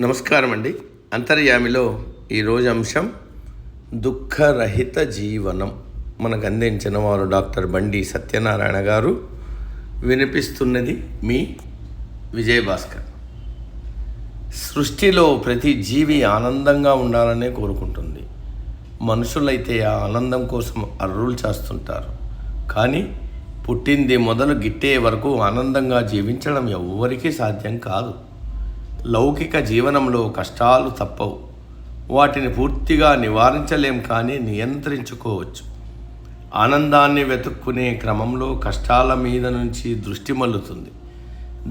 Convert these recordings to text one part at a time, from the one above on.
నమస్కారం అండి అంతర్యామిలో ఈరోజు అంశం దుఃఖరహిత జీవనం. మనకు అందించిన వారు డాక్టర్ బండి సత్యనారాయణ గారు వినిపిస్తున్నది మీ విజయభాస్కర్. సృష్టిలో ప్రతి జీవి ఆనందంగా ఉండాలనే కోరుకుంటుంది. మనుషులైతే ఆ ఆనందం కోసం అర్రులు చేస్తుంటారు. కానీ పుట్టింది మొదలు గిట్టే వరకు ఆనందంగా జీవించడం ఎవ్వరికీ సాధ్యం కాదు. లౌకిక జీవనంలో కష్టాలు తప్పవు. వాటిని పూర్తిగా నివారించలేం కానీ నియంత్రించుకోవచ్చు. ఆనందాన్ని వెతుక్కునే క్రమంలో కష్టాల మీద నుంచి దృష్టి మల్లుతుంది.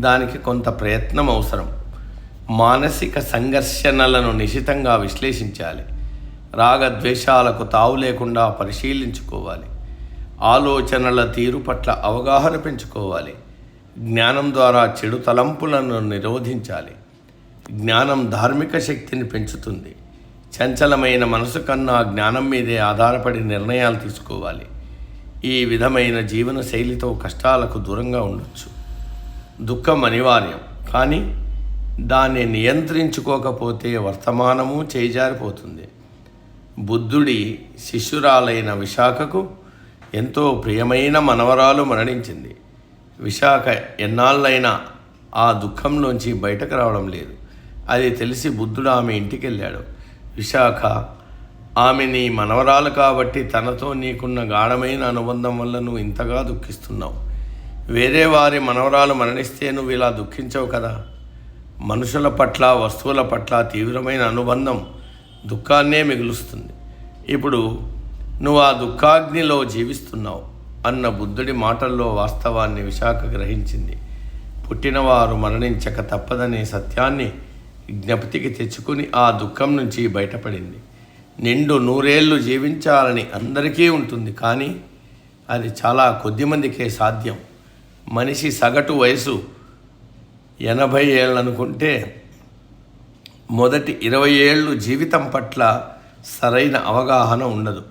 దానికి కొంత ప్రయత్నం అవసరం. మానసిక సంఘర్షణలను నిశితంగా విశ్లేషించాలి. రాగద్వేషాలకు తావు లేకుండా పరిశీలించుకోవాలి. ఆలోచనల తీరు పట్ల అవగాహన పెంచుకోవాలి. జ్ఞానం ద్వారా చెడు తలంపులను నిరోధించాలి. జ్ఞానం ధార్మిక శక్తిని పెంచుతుంది. చంచలమైన మనసు కన్నా జ్ఞానం మీదే ఆధారపడి నిర్ణయాలు తీసుకోవాలి. ఈ విధమైన జీవన శైలితో కష్టాలకు దూరంగా ఉండొచ్చు. దుఃఖం అనివార్యం కానీ దాన్ని నియంత్రించుకోకపోతే వర్తమానము చేజారిపోతుంది. బుద్ధుడి శిష్యురాలైన విశాఖకు ఎంతో ప్రియమైన మనవరాలు మరణించింది. విశాఖ ఎన్నాళ్ళైనా ఆ దుఃఖంలోంచి బయటకు రావడం లేదు. అది తెలిసి బుద్ధుడు ఆమె ఇంటికి వెళ్ళాడు విశాఖ ఆమె నీ మనవరాలు కాబట్టి తనతో నీకున్న గాఢమైన అనుబంధం వల్ల నువ్వు ఇంతగా దుఃఖిస్తున్నావు. వేరే వారి మనవరాలు మరణిస్తే నువ్వు ఇలా దుఃఖించవు కదా. మనుషుల పట్ల వస్తువుల పట్ల తీవ్రమైన అనుబంధం దుఃఖాన్నే మిగులుస్తుంది. ఇప్పుడు నువ్వు ఆ దుఃఖాగ్నిలో జీవిస్తున్నావు అన్న బుద్ధుడి మాటల్లో వాస్తవాన్ని విశాఖ గ్రహించింది. పుట్టినవారు మరణించక తప్పదనే సత్యాన్ని జ్ఞప్తికి తెచ్చుకుని ఆ దుఃఖం నుంచి బయటపడింది. నిండు నూరేళ్ళు జీవించాలని అందరికీ ఉంటుంది కానీ అది చాలా కొద్దిమందికే సాధ్యం. మనిషి సగటు వయసు ఎనభై ఏళ్ళు అనుకుంటే మొదటి ఇరవై ఏళ్ళు జీవితం పట్ల సరైన అవగాహన ఉండదు.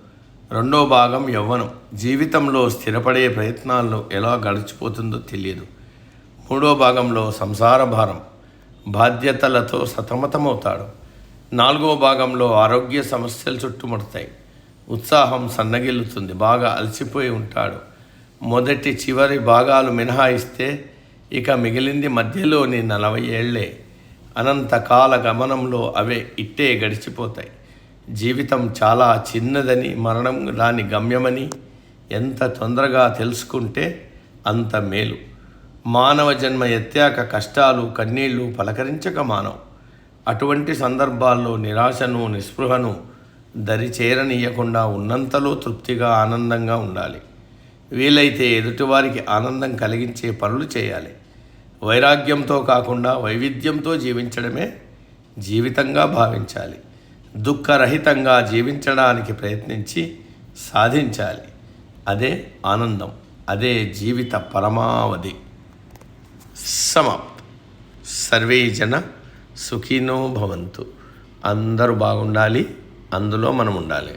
రెండో భాగం యవ్వనం. జీవితంలో స్థిరపడే ప్రయత్నాల్లో ఎలా గడిచిపోతుందో తెలియదు. మూడో భాగంలో సంసార భారం. బాధ్యతలతో సతమతమవుతాడు. నాలుగో భాగంలో ఆరోగ్య సమస్యలు చుట్టుముడతాయి. ఉత్సాహం సన్నగిల్లుతుంది బాగా అలసిపోయి ఉంటాడు. మొదటి చివరి భాగాలు మినహాయిస్తే ఇక మిగిలింది మధ్యలోని నలభై ఏళ్ళే. అనంతకాల గమనంలో అవే ఇట్టే గడిచిపోతాయి. జీవితం చాలా చిన్నదని మరణం దాని గమ్యమని ఎంత తొందరగా తెలుసుకుంటే అంత మేలు. మానవ జన్మ ఎత్తాక కష్టాలు కన్నీళ్ళు పలకరించక మానవు. అటువంటి సందర్భాల్లో నిరాశను నిస్పృహను దరిచేరనీయకుండా ఉన్నంతలో తృప్తిగా ఆనందంగా ఉండాలి. వీలైతే ఎదుటివారికి ఆనందం కలిగించే పనులు చేయాలి. వైరాగ్యంతో కాకుండా వైవిధ్యంతో జీవించడమే జీవితంగా భావించాలి. దుఃఖరహితంగా జీవించడానికి ప్రయత్నించి సాధించాలి. అదే ఆనందం అదే జీవిత పరమావధి. సమాప్త్ సర్వే జన సుఖినో భవంతు. అందరూ బాగుండాలి అందులో మనం ఉండాలి.